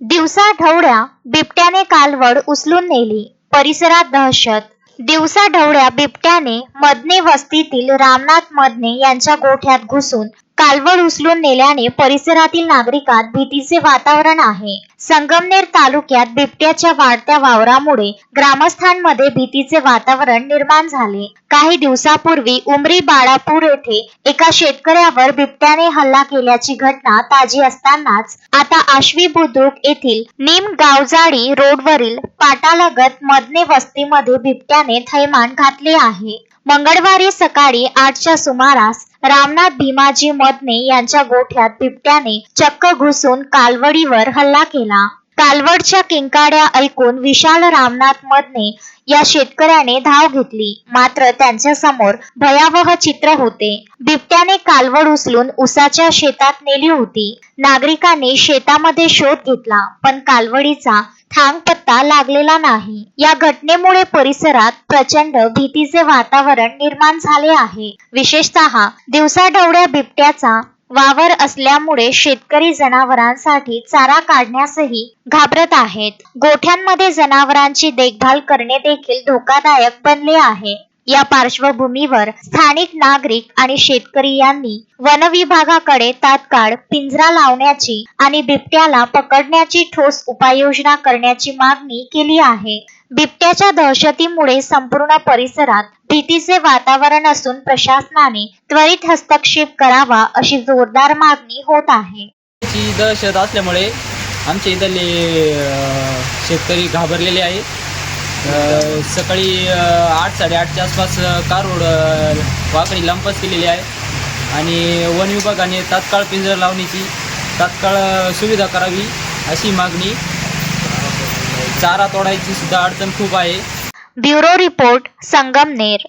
दिवसा ढवळ्या बिबट्याने कालवड उचलून नेली. परिसरात दहशत. दिवसा ढवळ्या बिबट्याने मदने वस्तीतील रामनाथ मदने यांच्या गोठ्यात घुसून कालवड उचलून नेल्याने परिसरातील नागरिकात भीतीचे वातावरण आहे. संगमनेर तालुक्यात बिबट्याच्या वाढत्या वावरामुळे ग्रामस्थांमध्ये भीतीचे वातावरण निर्माण झाले. काही दिवसापूर्वी उमरी बाळापूर येथे एका शेतकऱ्यावर बिबट्याने हल्ला केल्याची घटना ताजी असतानाच आता आश्वी बुद्रुक येथील निम गावजाडी रोडवरील पाटालगत मदने वस्तीमध्ये बिबट्याने थैमान घातले आहे. मंगळवारी सकाळी आठच्या सुमारास रामनाथ भीमाजी मदने यांच्या गोठ्यात बिबट्याने चक्क घुसून कालवडीवर हल्ला केला. कालवडच्या किंकाड्या ऐकून विशाल रामनाथ मदने या शेतकऱ्याने धाव घेतली. मात्र त्यांच्यासमोर भयावह चित्र होते. बिबट्याने कालवड उचलून उसाच्या शेतात नेली होती. नागरिकांनी शेतामध्ये शोध घेतला पण कालवडीचा थांग पत्ता लागलेला नाही. या घटनेमुळे परिसरात प्रचंड भीतीचे वातावरण निर्माण झाले आहे. विशेषतः दिवसाढवळ्या बिबट्याचा वावर असल्यामुळे शेतकरी जनावरांसाठी चारा काढण्यासही घाबरत आहेत. गोठ्यांमध्ये जनावरांची देखभाल करणे देखील धोकादायक बनले आहे. या पार्श्वभूमीवर स्थानिक नागरिक आणि शेतकरी यांनी वन विभागाकडे तात्काळ पिंजरा लावण्याची आणि बिबट्याला पकडण्याची ठोस उपाययोजना करण्याची मागणी केली आहे. बिबट्याच्या दहशतीमुळे संपूर्ण परिसरात भीतीचे वातावरण असून प्रशासनाने त्वरित हस्तक्षेप करावा अशी जोरदार मागणी होत आहे. दहशत असल्यामुळे आमच्या इथले शेतकरी घाबरलेले आहेत. सकाळी आठ साडेआठच्या आसपास कार रोड वाकडी लंपस केलेली आहे. आणि वन विभागाने तात्काळ पिंजर लावण्याची तात्काळ सुविधा करावी अशी मागणी. चारा तोडायची सुद्धा अडचण खूप आहे. Bureau report Sangamner.